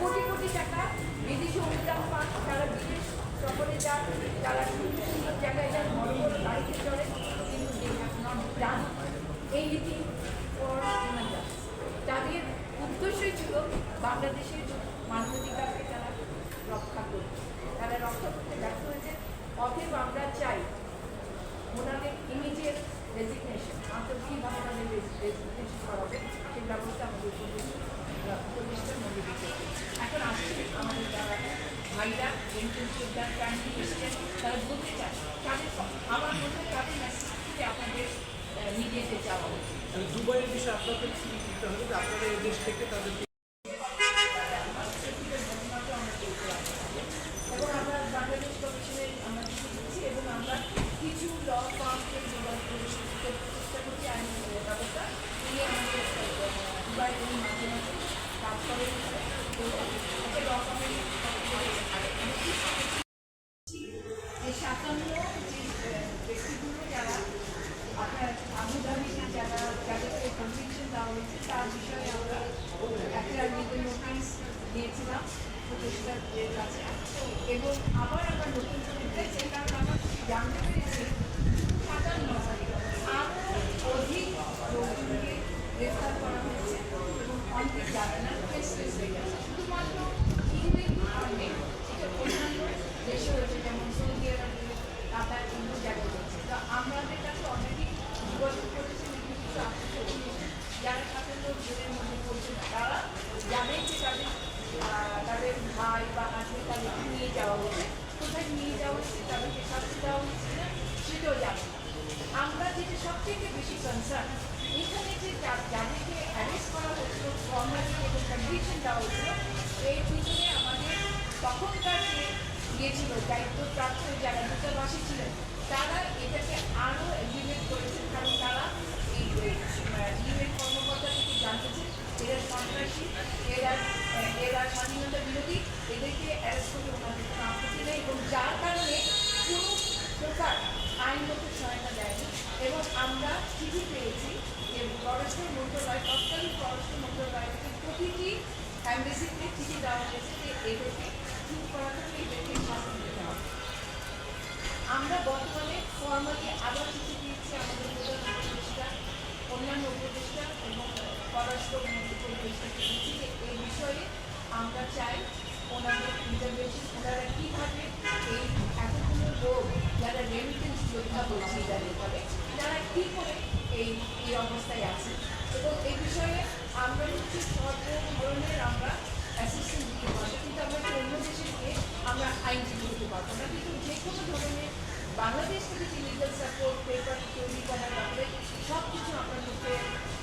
কোটি কোটি টাকা বিদেশি অনুদান পান যারা বিদেশ সফরে যান যারা সুন্দর সুন্দর জায়গায় যান, বড় বড় গাড়িতে চলে কিন্তু দে হ্যাভ নট তাদের উদ্দেশ্যই ছিল বাংলাদেশের মানবাধিকারকে তারা রক্ষা করবে তারা রক্ষা করতে ব্যর্থ হয়েছে। অতএব আমরা চাই। ওনাদের ইমিডিয়েট রেজিগনেশন আন্তর্জাতিকভাবে ওনাদের রেজিগনেশন করা সেই ব্যবস্থা আমাদের উপদেষ্টা ভাইরা এন্ট্রেন্স যোগদান ক্যান্ডি এসছেন তারা বলতে চায়, তাদের আমার মনে হয় তাদের মেসেজটিকে আপনাদের মিডিয়াতে যাওয়া উচিত। দুবাইয়ের বিষয়ে আপনাদের আপনারা দেশ থেকে তাদেরকে এবং আমরা বাংলাদেশ কমিশনের আমরা কিছু দিচ্ছি এবং আমরা কিছু ল ফার্মকে যোগাযোগ করে করতে চেষ্টা করছি আইন ব্যবস্থা নিয়ে আমাদের দুবাই এবং মাঝে মাঝে কাজ করে তো ওকে ল ফার্মের যে সাতান্ন যে আহ, ব্যক্তিগুলো যারা আপনার আবুধাবিতে যারা যাদেরকে কনভিকশন দেওয়া হয়েছে তার বিষয়ে আমরা একটা লিগেল নোটিশ দিয়েছিলাম প্রতিষ্ঠানের কাছে এবং আবার আমরা নতুন করে দিয়েছি কারণ আমরা জানতে পেরেছি সাতান্ন আরও অধিক লোকজনকে গ্রেফতার করা হয়েছে এবং অনেক যাবে না কেস কেস হয়ে গেছে শুধুমাত্র ইংরেজ কারণে এটা অন্যান্য দেশে হয়েছে যেমন সৌদি আরবে কাতার এগুলো জায়গায় হয়েছে তো আমাদের কাছে অলরেডি যোগাযোগ করেছে কিছু আত্মীয় যারা সাধারণ জেলের মধ্যে পড়ছে তারা জানেন যে তাদের তাদের ভাই বা হাসবে তাদেরকে নিয়ে যাওয়া হয়েছে কোথায় নিয়ে যাওয়া হয়েছে তাদেরকে শাস্তি দেওয়া হচ্ছে না, সেটাও জানেন আমরা যেটা সব থেকে বেশি কনসার্ন এখানে যে যাদেরকে অ্যারেস্ট করা হয়েছিল ফর্মালি এবং কনভিকশন দেওয়া হয়েছিল, এর পিছনে আমাদের তখনকার যে ইয়ে ছিল, দায়িত্বপ্রাপ্ত যারা দূতাবাসী ছিলেন, তারা এটাকে আরও এলিভেট করেছেন। কারণ তারা এই ইউএন কর্মকর্তা থেকে জানতেছেন এরা সন্ত্রাসী এরা আহ, এরা স্বাধীনতা বিরোধী এদেরকে অ্যারেস্ট করে ওনাদের কোনো আপত্তি নেই এবং যার কারণে কোনো প্রকার আইনগত সহায়তা দেয়নি এবং আমরা চিঠি পেয়েছি যে পররাষ্ট্র মন্ত্রণালয়, তৎকালীন পররাষ্ট্র মন্ত্রণালয় থেকে প্রতিটি অ্যাম্বাসিতে চিঠি দেওয়া হয়েছে যে এদেরকে চুপ করা থেকে এদেরকে শাস্তি দিতে হবে। আমরা বর্তমানে ফর্মালি আবার চিঠি দিয়েছি আমাদের প্রধান উপদেষ্টা, অন্যান্য উপদেষ্টা এবং পররাষ্ট্র উপদেষ্টাকে দিচ্ছি যে এই বিষয়ে আমরা চাই ওনাদের ইন্টারভেনশন ওনারা কীভাবে এই এতগুলো লোক যারা রেমিটেন্স যোদ্ধা বলছি, যাদের করে এই এই অবস্থায় আছে। এবং এই বিষয়ে আমরা হচ্ছে সর্ব ধরনের আমরা অ্যাসিস্ট্যান্ট দিতে পারব। কিন্তু আমরা অন্য দেশে গিয়ে আমরা আইনজীবী হতে পারব না। কিন্তু যে কোনো ধরনের বাংলাদেশ থেকে যে লিগাল সাপোর্ট পেপার তৈরি করার ব্যাপারে সব কিছু আপনার মধ্যে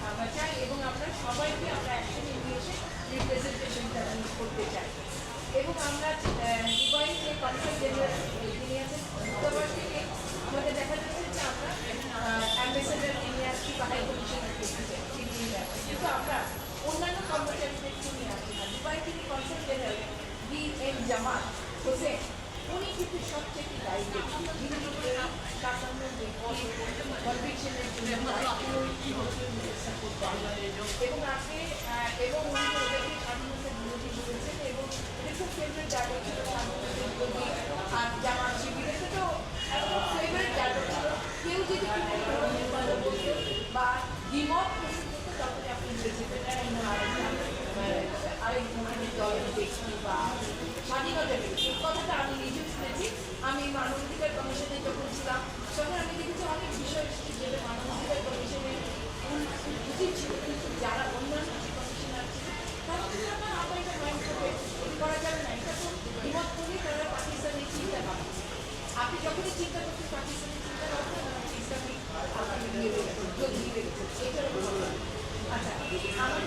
আমরা চাই এবং আমরা সবাইকে আমরা একসঙ্গে নিয়ে এসে রিপ্রেজেন্টেশনটা করতে চাই এবং আমরা আহ, দুবাই যে কনসাল জেনারেল যিনি আছেন দূতাবাস থেকে আমাদের দেখা যাচ্ছে যে আমরা অ্যাম্বাসেডার নিয়ে আসছি বা হাই কমিশনার তিনি নিয়ে আসছি কিন্তু আমরা অন্যান্য কর্মচারীদেরকে নিয়ে আসছি না দুবাই থেকে কনসাল জেনারেল জামাত হোসেন উনি কিন্তু সবচেয়ে দায়ী ব্যক্তি। যিনি কনভিকশনের জন্য এবং আহ, এবং উনি ওদেরকে স্বাধীনতা বিরোধী বলেছেন এবং এটা খুব ফেভারিট জায়গা ছিল স্বাধীনতা বিরোধী। আর জামাত শিবিরে তো ফেভারিট জায়গা ছিল। কেউ যদি বা দ্বিমত পোষণ তখন আপনি আরেকজন আরেক ধরনের দলের বা এই কথাটা আমি নিজেও শুনেছি আমি মানবাধিকার কমিশনে যখন তখন আমি দেখেছি অনেক বিষয় যেটা মানবাধিকার কমিশনের উচিত ছিল কিন্তু যারা অন্যান্য যে কমিশনার ছিল তারা কিন্তু আমার আমরা এটা মাইন্ড করবে করা যাবে না এটা তো হিমত করে তারা পাকিস্তানের চিন্তা ভাবছে আপনি যখনই চিন্তা করছেন পাকিস্তানের চিন্তা আপনি ইসলামিক আপনি নিয়ে রেখেছেন যোগ দিয়ে রেখেছেন আমার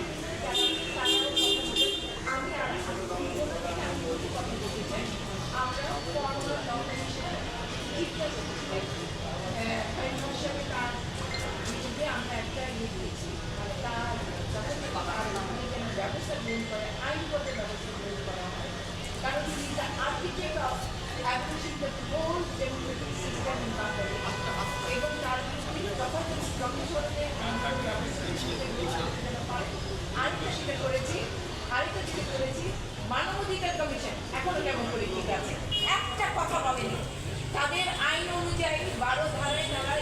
establishing the whole democratic system in Bangladesh. এবং তার পিছনে যথাযথ শ্রম চলবে আরেকটা সেটা করেছি আরেকটা যেটা করেছি মানবাধিকার কমিশন এখনও কেমন করে ঠিক আছে একটা কথা বলেনি তাদের আইন অনুযায়ী বারো ধারায় তারা